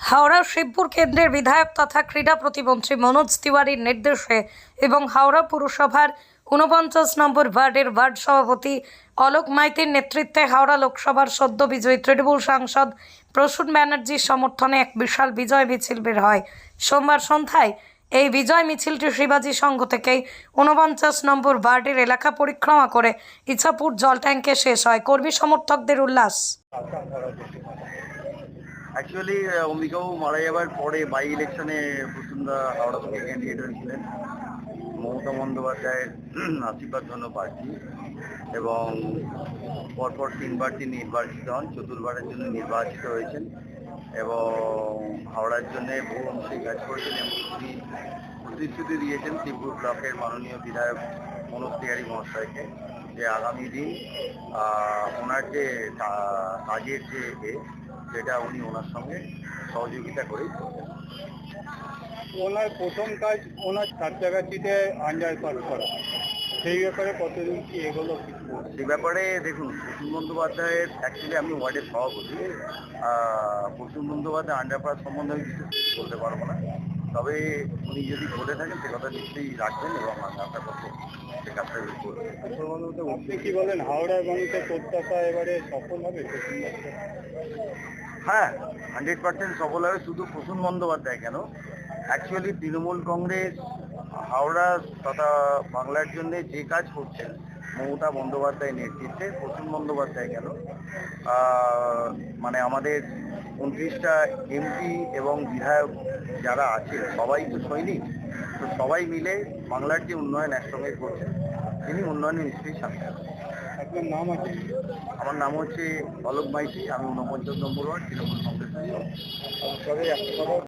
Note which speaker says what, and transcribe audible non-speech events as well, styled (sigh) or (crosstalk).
Speaker 1: হাওড়া শিবপুর কেন্দ্রের বিধায়ক তথা ক্রীড়া প্রতিমন্ত্রী মনোজ তিওয়ারির নির্দেশে এবং হাওড়া পুরসভার ঊনপঞ্চাশ নম্বর ওয়ার্ডের ওয়ার্ড সভাপতি অলোক মাইতির নেতৃত্বে হাওড়া লোকসভার সদ্য বিজয়ী তৃণমূল সাংসদ প্রসূন ব্যানার্জির সমর্থনে এক বিশাল বিজয় মিছিল বের হয়। সোমবার সন্ধ্যায় এই বিজয় মিছিলটি শিবাজী সংঘ থেকেই ঊনপঞ্চাশ নম্বর ওয়ার্ডের এলাকা পরিক্রমা করে ইছাপুর জল ট্যাঙ্কে শেষ হয়। কর্মী সমর্থকদের উল্লাস।
Speaker 2: অ্যাকচুয়ালি অম্বিকাও মারা যাবার পরে বাই ইলেকশনে বসুন্ধরা হাওড়া থেকে ক্যান্ডিডেট হয়েছিলেন। মমতা বন্দ্যোপাধ্যায়ের (clears throat) আশীর্বাদ জন্য প্রার্থী এবং পরপর তিনবার তিনি নির্বাচিত হন, চতুর্বারের জন্য নির্বাচিত হয়েছেন এবং হাওড়ার জন্য বহু অংশে কাজ করেছেন এবং তিনি প্রতিশ্রুতি দিয়েছেন শিবপুর ব্লকের মাননীয় বিধায়ক মনোজ তিহারি মহাশয়কে যে আগামী দিন ওনার যে কাজের যে এ, সেটা উনি ওনার সঙ্গে সহযোগিতা করেই
Speaker 3: ওনার প্রথম কাজ ওনার কাছাকাছিতে আন্ডার পাস করা। সেই ব্যাপারে কতদিন কি এগুলো
Speaker 2: সে ব্যাপারে দেখুন প্রসূন বন্দ্যোপাধ্যায়ের অ্যাকচুয়ালি আমি ওয়ার্ডের সভাপতি। প্রসূন বন্দ্যোপাধ্যায় আন্ডারপাস সম্বন্ধে আমি কিছু বলতে পারব না। তবে উনি যদি বলে থাকেন সে কথা নিশ্চয়ই রাখবেন এবং আশা করব সে কাজটা
Speaker 3: আপনি কি বলেন হাওড়া মানুষের প্রত্যাশা এবারে সফল হবে
Speaker 2: হ্যাঁ হান্ড্রেড পার্সেন্ট সফল হবে শুধু প্রসূন বন্দ্যোপাধ্যায় কেন? অ্যাকচুয়ালি তৃণমূল কংগ্রেস হাওড়া তথা বাংলার জন্য যে কাজ করছেন মমতা বন্দ্যোপাধ্যায় নেতৃত্বে প্রসূন বন্দ্যোপাধ্যায় আহ, মানে আমাদের উনত্রিশটা এমপি এবং বিধায়ক যারা আছে সবাই তো সৈনিক তো সবাই মিলে বাংলার যে উন্নয়ন একসঙ্গে করছে তিনি উন্নয়নে নিশ্চয়ই সামনে।
Speaker 3: আপনার নাম আছে?
Speaker 2: আমার নাম হচ্ছে অলোক মাইতি আমি ঊনপঞ্চাশ নম্বর ওয়ার্ড তৃণমূল কংগ্রেসের